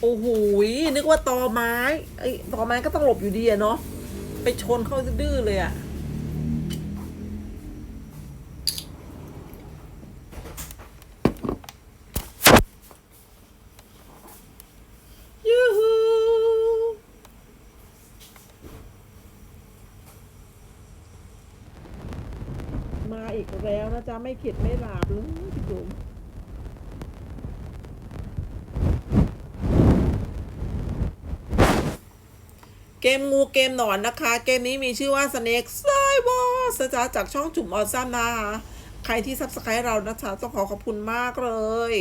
โอ้โหนึกว่าตอไม้ไอ้ตอไม้ก็ต้องหลบอยู่ดีอะเนาะไปชนเข้าดื้อเลยอะยูฮูมาอีกแล้วนะจ๊ะ ไม่เข็ดไม่หลาบเลยพี่จุ๋ม เกมงูเกมหนอนนะคะ เกมนี้มีชื่อว่า Snake Skywars นะจ๊ะจากช่องจุ่มออซัมนะคะ ใครที่ซับสไครต์เรานะคะต้องขอขอบคุณมากเลย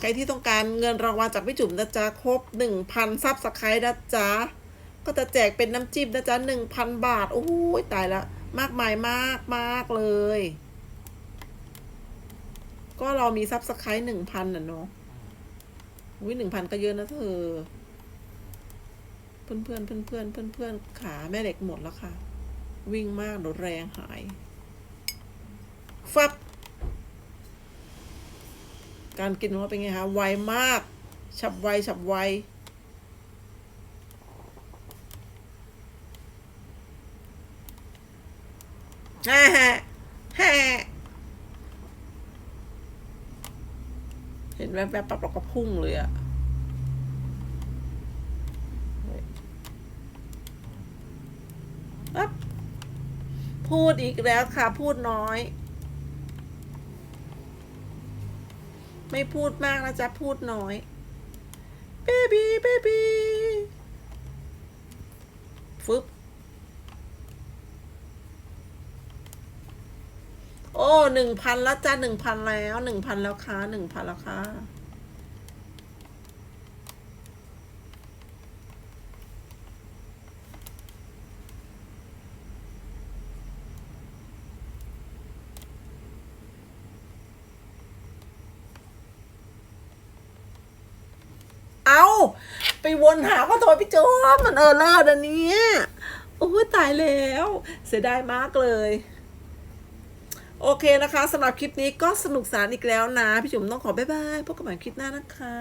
ใครที่ต้องการเงินรางวัลจากพี่จุ๋มนะจ๊ะครบ1,000ซับสไครต์นะจ๊ะ ก็จะแจกเป็นน้ำจิ้มนะจ๊ะ1,000บาท โอ้ยตายละ มากมายมากมากเลย ก็เรามีซับสไครต์1,000น่ะเนาะอุ้ย1,000ก็เยอะนะเธอ เพื่อนเพื่อนเพื่อนเพื่อนเพื่อนเพื่อนขาแม่เหล็กหมดแล้วค่ะ วิ่งมากเดี๋ยวแรงหาย ฟับ การกินของเราเป็นไงคะไวมาก ฉับไวฉับไวฮ่าฮ่าเห็นแวบๆปั๊บเราก็พุ่งเลยอะ ปั๊บพูดอีกแล้วค่ะ พูดน้อย ไม่พูดมากนะจ๊ะ พูดน้อยเบบี้เบบี้ฟึบโอ้หนึ่งพันแล้วจ้ะหนึ่งพันแล้วหนึ่งพันแล้วค่ะหนึ่งพันแล้วค่ะ เอาไปวนหาว่าโทรพี่โจ๊บมันเออเลอร์ดันนี้โอ้ยตายแล้ว เสียดายมากเลย โอเคนะคะสำหรับคลิปนี้ก็สนุกสนานอีกแล้วนะ พี่จุ๋มต้องขอบ๊ายบายพบกันใหม่คลิปหน้านะคะ